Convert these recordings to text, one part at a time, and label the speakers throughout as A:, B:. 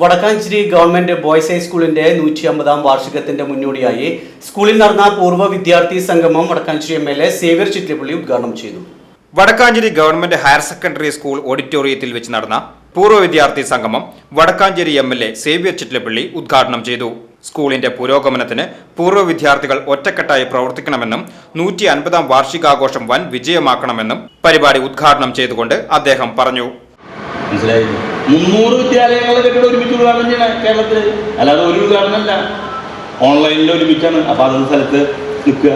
A: Wadakkanchery government boys ഹൈസ്കൂളിന്റെ നൂറ്റി അമ്പതാം വാർഷികത്തിന്റെ മുന്നോടിയായി സ്കൂളിൽ നടന്ന പൂർവ വിദ്യാർത്ഥി സംഗമം Wadakkanchery M L A Xavier Chittilappally ഉദ്ഘാടനം ചെയ്തു.
B: Wadakkanchery government higher secondary school ഓഡിറ്റോറിയത്തിൽ വെച്ച് നടന്ന പൂർവ വിദ്യാർത്ഥി സംഗമം Wadakkanchery M L A Xavier Chittilappally ഉദ്ഘാടനം ചെയ്തു. സ്കൂളിന്റെ പുരോഗമനത്തിന് പൂർവ വിദ്യാർത്ഥികൾ ഒറ്റക്കെട്ടായി പ്രവർത്തിക്കണമെന്നും നൂറ്റി അൻപതാം വാർഷികാഘോഷം വൻ വിജയമാക്കണമെന്നും പരിപാടി ഉദ്ഘാടനം ചെയ്തുകൊണ്ട് അദ്ദേഹം പറഞ്ഞു.
C: മനസ്സിലായി മുന്നൂറ് വിദ്യാലയങ്ങളുടെ കെട്ടിടം ഒരുമിച്ച് ഉദ്ഘാടനം ചെയ്യണം കേരളത്തിൽ അല്ലാതെ ഒരു ഉദ്ഘാടനമല്ല ഓൺലൈനിൽ ഒരുമിച്ചാണ്. അപ്പോൾ അതത് സ്ഥലത്ത് നിൽക്കുക.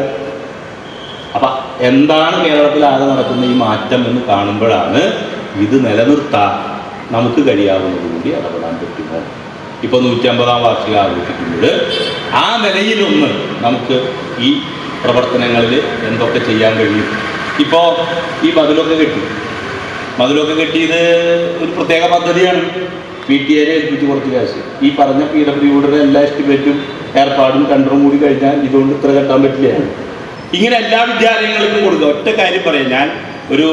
C: അപ്പൊ എന്താണ് കേരളത്തിൽ ആകെ നടക്കുന്ന ഈ മാറ്റം എന്ന് കാണുമ്പോഴാണ് ഇത് നിലനിർത്താൻ നമുക്ക് കഴിയാവുന്നത് കൂടി ഇടപെടാൻ ഇപ്പൊ നൂറ്റമ്പതാം വാർഷികം ആഘോഷിക്കുമ്പോൾ ആ നിലയിലൊന്ന് നമുക്ക് ഈ പ്രവർത്തനങ്ങളിൽ എന്തൊക്കെ ചെയ്യാൻ കഴിയും? ഇപ്പോൾ ഈ ബദലൊക്കെ കെട്ടി. മതിലൊക്കെ കെട്ടിയത് ഒരു പ്രത്യേക പദ്ധതിയാണ്. പി ടി എ ഏൽപ്പിച്ച് കുറച്ച് കാശ്. ഈ പറഞ്ഞ പി ഡബ്ല്യുയുടെ എല്ലാ എസ്റ്റിമേറ്റും ഏർപ്പാടും കണ്ടറും കൂടി കഴിഞ്ഞാൽ ഇതുകൊണ്ട് ഇത്ര കെട്ടാൻ പറ്റില്ല. ഇങ്ങനെ എല്ലാ വിദ്യാലയങ്ങൾക്കും കൊടുക്കുക ഒറ്റ കാര്യം പറയാം. ഞാൻ ഒരു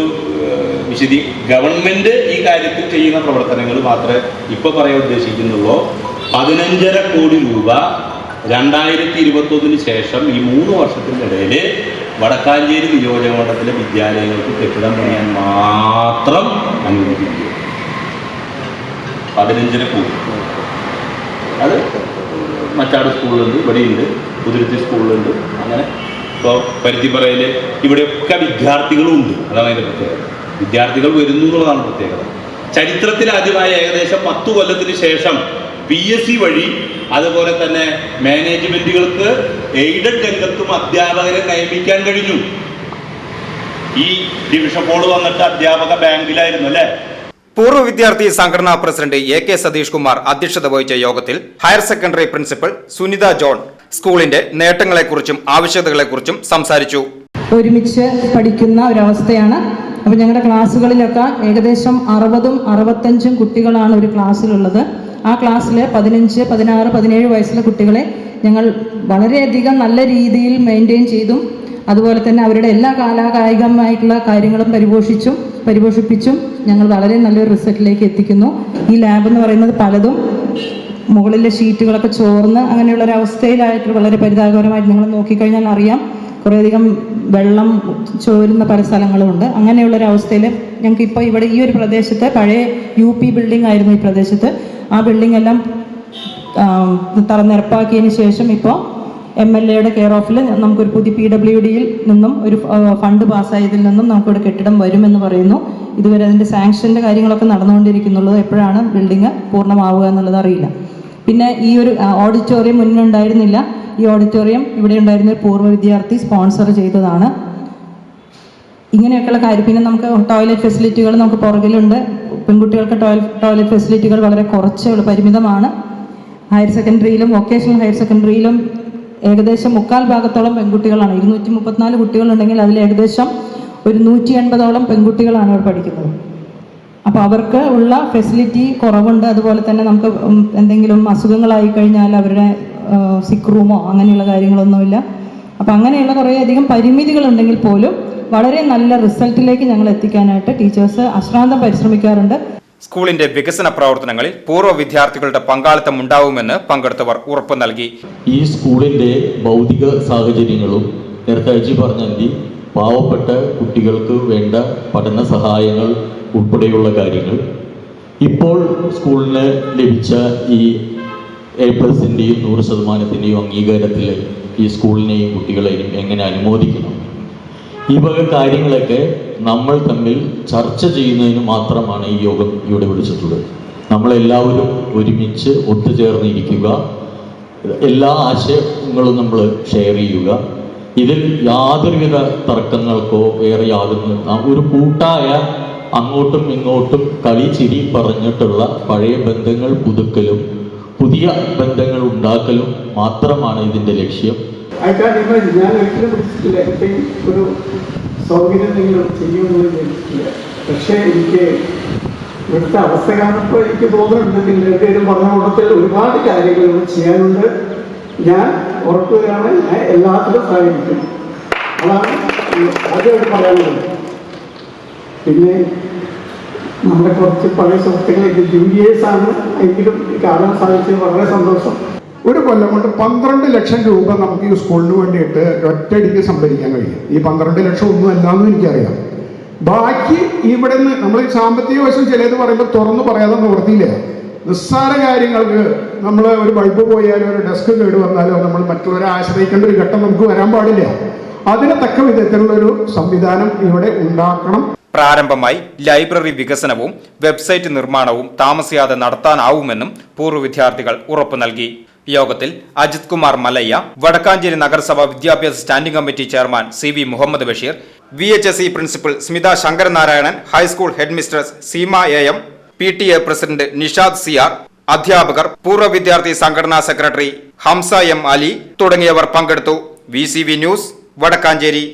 C: വിശദീ ഗവൺമെന്റ് ഈ കാര്യത്തിൽ ചെയ്യുന്ന പ്രവർത്തനങ്ങൾ മാത്രമേ ഇപ്പോൾ പറയാൻ ഉദ്ദേശിക്കുന്നുള്ളൂ. പതിനഞ്ചര കോടി രൂപ രണ്ടായിരത്തി ഇരുപത്തൊന്നിന് ശേഷം ഈ മൂന്ന് വർഷത്തിനിടയിൽ വടക്കാഞ്ചേരി നിയോജക മണ്ഡലത്തിലെ വിദ്യാലയങ്ങൾക്ക് കെട്ടിടം പണിയാൻ മാത്രം അനുവദിക്കുക പതിനഞ്ചിന് കോടി അത് മറ്റാട് സ്കൂളിലുണ്ട് ഇവിടെയുണ്ട് കുതിരുത്തി സ്കൂളിലുണ്ട് അങ്ങനെ ഇപ്പോൾ പരുത്തിപ്പറയിൽ ഇവിടെയൊക്കെ വിദ്യാർത്ഥികളും ഉണ്ട് അതാണ് അതിന്റെ പ്രത്യേകത. വിദ്യാർത്ഥികൾ വരുന്നു എന്നുള്ളതാണ് പ്രത്യേകത. ചരിത്രത്തിൽ ആദ്യമായി ഏകദേശം പത്തു കൊല്ലത്തിന് ശേഷം പി എസ് സി വഴി അതുപോലെ തന്നെ മാനേജ്മെന്റുകൾക്ക് എയ്ഡഡ് രംഗത്തും അധ്യാപകരെ നിയമിക്കാൻ കഴിഞ്ഞു. ഈ ഡിവിഷൻ ബോർഡ് വന്നിട്ട് അധ്യാപക ബാങ്കിലായിരുന്നു അല്ലേ?
B: പൂർവ വിദ്യാർത്ഥി സംഘടനാ president A K Satheesh Kumar അധ്യക്ഷത വഹിച്ച യോഗത്തിൽ higher secondary principal Sunitha John സ്കൂളിന്റെ നേട്ടങ്ങളെക്കുറിച്ചും ആവശ്യകതകളെക്കുറിച്ചും സംസാരിച്ചു.
D: ഒരുമിച്ച് പഠിക്കുന്ന ഒരവസ്ഥയാണ്. അപ്പോൾ ഞങ്ങളുടെ ക്ലാസ്സുകളിലൊക്കെ ഏകദേശം അറുപതും അറുപത്തഞ്ചും കുട്ടികളാണ് ഒരു ക്ലാസ്സിലുള്ളത്. ആ ക്ലാസ്സിൽ പതിനഞ്ച് പതിനാറ് പതിനേഴ് വയസ്സുള്ള കുട്ടികളെ ഞങ്ങൾ വളരെയധികം നല്ല രീതിയിൽ മെയിന്റെയിൻ ചെയ്തും അതുപോലെ തന്നെ അവരുടെ എല്ലാ കാലാകായികമായിട്ടുള്ള കാര്യങ്ങളും പരിപോഷിച്ചും പരിപോഷിപ്പിച്ചും ഞങ്ങൾ വളരെ നല്ലൊരു റിസൾട്ടിലേക്ക് എത്തിക്കുന്നു. ഈ ലാബ് എന്ന് പറയുന്നത് പലതും മുകളിലെ ഷീറ്റുകളൊക്കെ ചോർന്ന് അങ്ങനെയുള്ള ഒരു അവസ്ഥയിലായിട്ട് വളരെ പരിതാപകരമായിട്ട് നിങ്ങൾ നോക്കിക്കഴിഞ്ഞാൽ അറിയാം. കുറേയധികം വെള്ളം ചോരുന്ന പല സ്ഥലങ്ങളുമുണ്ട് അങ്ങനെയുള്ള ഒരു അവസ്ഥയിൽ ഞങ്ങൾക്ക് ഇപ്പോൾ ഇവിടെ ഈ ഒരു പ്രദേശത്ത് പഴയ യു പി ബിൽഡിംഗ് ആയിരുന്നു ഈ പ്രദേശത്ത്. ആ ബിൽഡിംഗ് എല്ലാം തറ തറനിരപ്പാക്കിയതിന് ശേഷം ഇപ്പോൾ എം എൽ എയുടെ കെയർ ഓഫിൽ നമുക്കൊരു പുതിയ പി ഡബ്ല്യു ഡിയിൽ നിന്നും ഒരു ഫണ്ട് പാസ്സായതിൽ നിന്നും നമുക്കിവിടെ കെട്ടിടം വരുമെന്ന് പറയുന്നു. ഇതുവരെ അതിന്റെ സാങ്ഷന്റെ കാര്യങ്ങളൊക്കെ നടന്നുകൊണ്ടിരിക്കുന്നുള്ളത് എപ്പോഴാണ് ബിൽഡിംഗ് പൂർണമാവുക എന്നുള്ളത് അറിയില്ല. പിന്നെ ഈ ഒരു ഓഡിറ്റോറിയം മുന്നേ ഉണ്ടായിരുന്നില്ല ഈ ഓഡിറ്റോറിയം ഇവിടെ ഉണ്ടായിരുന്ന ഒരു പൂർവ വിദ്യാർത്ഥി സ്പോൺസർ ചെയ്തതാണ്. ഇങ്ങനെയൊക്കെയുള്ള കാര്യം. പിന്നെ നമുക്ക് ടോയ്ലറ്റ് ഫെസിലിറ്റികൾ നമുക്ക് പുറകിലുണ്ട്. പെൺകുട്ടികൾക്ക് ടോയ്ലറ്റ് ഫെസിലിറ്റികൾ വളരെ കുറച്ചേ ഉള്ളൂ പരിമിതമാണ്. ഹയർ സെക്കൻഡറിയിലും വൊക്കേഷണൽ ഹയർ സെക്കൻഡറിയിലും ഏകദേശം മുക്കാൽ ഭാഗത്തോളം പെൺകുട്ടികളാണ്. ഇരുന്നൂറ്റി മുപ്പത്തിനാല് കുട്ടികളുണ്ടെങ്കിൽ അതിൽ ഏകദേശം ഒരു നൂറ്റി എൺപതോളം പെൺകുട്ടികളാണ് അവർ പഠിക്കുന്നത്. അപ്പോൾ അവർക്ക് ഉള്ള ഫെസിലിറ്റി കുറവുണ്ട്. അതുപോലെ തന്നെ നമുക്ക് എന്തെങ്കിലും അസുഖങ്ങളായി കഴിഞ്ഞാൽ അവരുടെ സിക്ക് റൂമോ അങ്ങനെയുള്ള കാര്യങ്ങളൊന്നുമില്ല. അപ്പോൾ അങ്ങനെയുള്ള കുറേയധികം പരിമിതികളുണ്ടെങ്കിൽ പോലും വളരെ നല്ല റിസൾട്ടിലേക്ക് ഞങ്ങൾ എത്തിക്കാനായിട്ട് ടീച്ചേഴ്സ് അശ്രാന്തം പരിശ്രമിക്കാറുണ്ട്.
B: സ്കൂളിന്റെ വികസന പ്രവർത്തനങ്ങളിൽ പൂർവ വിദ്യാർത്ഥികളുടെ പങ്കാളിത്തം ഉണ്ടാവുമെന്ന് പങ്കെടുത്തവർ ഉറപ്പ് നൽകി.
E: ഈ സ്കൂളിന്റെ ഭൗതിക സാഹചര്യങ്ങളും നേരത്തെ അജി പറഞ്ഞി പാവപ്പെട്ട കുട്ടികൾക്ക് വേണ്ട പഠന സഹായങ്ങൾ ഉൾപ്പെടെയുള്ള കാര്യങ്ങൾ ഇപ്പോൾ സ്കൂളിന് ലഭിച്ച ഈ എ പ്ലസിന്റെയും നൂറ് ശതമാനത്തിന്റെയും അംഗീകാരത്തിൽ ഈ സ്കൂളിനെയും കുട്ടികളെയും എങ്ങനെ അനുമോദിക്കണം? ഈ വക കാര്യങ്ങളൊക്കെ നമ്മൾ തമ്മിൽ ചർച്ച ചെയ്യുന്നതിന് മാത്രമാണ് ഈ യോഗം ഇവിടെ വിളിച്ചിട്ടുള്ളത്. നമ്മളെല്ലാവരും ഒരുമിച്ച് ഒത്തുചേർന്നിരിക്കുക എല്ലാ ആശയങ്ങളും നമ്മൾ ഷെയർ ചെയ്യുക. ഇതിൽ യാതൊരുവിധ തർക്കങ്ങൾക്കോ വേറെ യാതൊരു ഒരു കൂട്ടായ അങ്ങോട്ടും ഇങ്ങോട്ടും കളി ചിരി പറഞ്ഞിട്ടുള്ള പഴയ ബന്ധങ്ങൾ പുതുക്കലും പുതിയ ബന്ധങ്ങൾ ഉണ്ടാക്കലും മാത്രമാണ് ഇതിന്റെ ലക്ഷ്യം.
F: ഐ കാൻ ഇമാജിൻ ഞാൻ ഒരിക്കലും പിടിച്ചിട്ടില്ല എന്റെ ഒരു സൗകര്യം നിങ്ങൾ ചെയ്യുമെന്ന് വിചാരിച്ചിട്ടില്ല. പക്ഷേ എനിക്ക് ഇവിടുത്തെ അവസ്ഥ കാണുമ്പോൾ എനിക്ക് തോന്നുന്നുണ്ട് നിങ്ങളുടെ പറഞ്ഞ ഒരുപാട് കാര്യങ്ങൾ ചെയ്യാനുണ്ട്. ഞാൻ ഉറപ്പുവരാണ് ഞാൻ എല്ലാത്തിലും സഹായിക്കും. അതാണ് ആദ്യമായിട്ട് പറയാനുള്ളത്. പിന്നെ നമ്മുടെ കുറച്ച് പഴയ സുഹൃത്തുക്കൾ ഇത് ജൂനിയേഴ്സ് എങ്കിലും കാണാൻ സാധിച്ചത് വളരെ സന്തോഷം.
G: ഒരു കൊല്ലം കൊണ്ട് പന്ത്രണ്ട് ലക്ഷം രൂപ നമുക്ക് ഈ സ്കൂളിന് വേണ്ടിയിട്ട് ഒറ്റയടിക്ക് സംഭരിക്കാൻ കഴിയും. ഈ പന്ത്രണ്ട് ലക്ഷം ഒന്നും അല്ലാന്നും എനിക്കറിയാം. ബാക്കി ഇവിടെ നിന്ന് നമ്മൾ ഈ സാമ്പത്തിക വശം ചിലത് പറയുമ്പോൾ തുറന്നു പറയാതെ നിവൃത്തിയില്ല നിസ്സാര കാര്യങ്ങൾക്ക് നമ്മൾ ഒരു ബൾബ് പോയാലോ ഒരു ഡെസ്ക് കേട് വന്നാലോ നമ്മൾ മറ്റുള്ളവരെ ആശ്രയിക്കേണ്ട ഒരു ഘട്ടം നമുക്ക് വരാൻ പാടില്ല. അതിന് തക്ക വിധത്തിലുള്ള ഒരു സംവിധാനം ഇവിടെ ഉണ്ടാക്കണം.
B: പ്രാരംഭമായി ലൈബ്രറി വികസനവും വെബ്സൈറ്റ് നിർമ്മാണവും താമസിയാതെ നടത്താനാവുമെന്നും പൂർവ വിദ്യാർത്ഥികൾ ഉറപ്പു നൽകി. യോഗത്തിൽ അജിത് കുമാർ മലയ്യ വടക്കാഞ്ചേരി നഗരസഭ വിദ്യാഭ്യാസ standing committee chairman C V Muhammad Basheer V H S E principal Smitha Sankaranarayanan high school head mistress Seema A M P T A president Nishad Siyar അധ്യാപകർ പൂർവ വിദ്യാർത്ഥി സംഘടനാ സെക്രട്ടറി ഹംസ എം അലി തുടങ്ങിയവർ പങ്കെടുത്തു. V news Wadakkanchery.